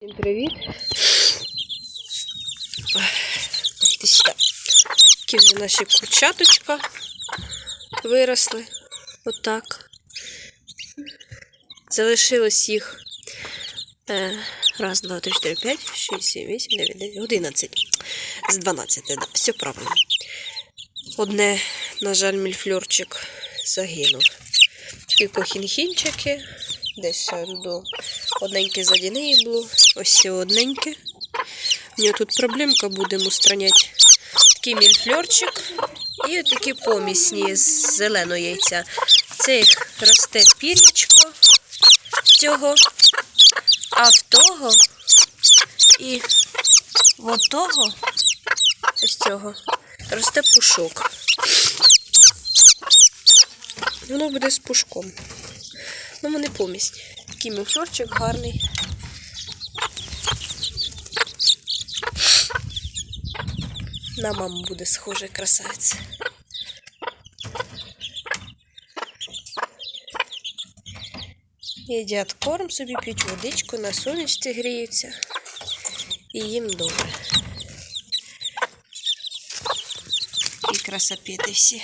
Всім привіт. Такі вже наші курчаточка виросли. Отак. Залишилось їх. Е, раз, два, три, чотири, п'ять, шість, сім, вісім, дев'ять, десять, одинадцять. З дванадцяти, да. Все правильно. Одне, на жаль, мільфльорчик загинув. Такі кохінхінчики. Десь до одненьке заді неї було. Ось одненьке. У нього тут проблемка, будемо устраняти. Такий мільфльорчик і такі помісні з зеленого яйця. Це їх росте пір'ячко цього, а в того і в того, ось цього, росте пушок. Воно буде з пушком. Ну, вони помісні. Такий міфлорчик гарний. На маму буде схожий красавець. Їдять корм собі, п'ють водичку, на сонечці гріються. І їм добре. І красопети всі.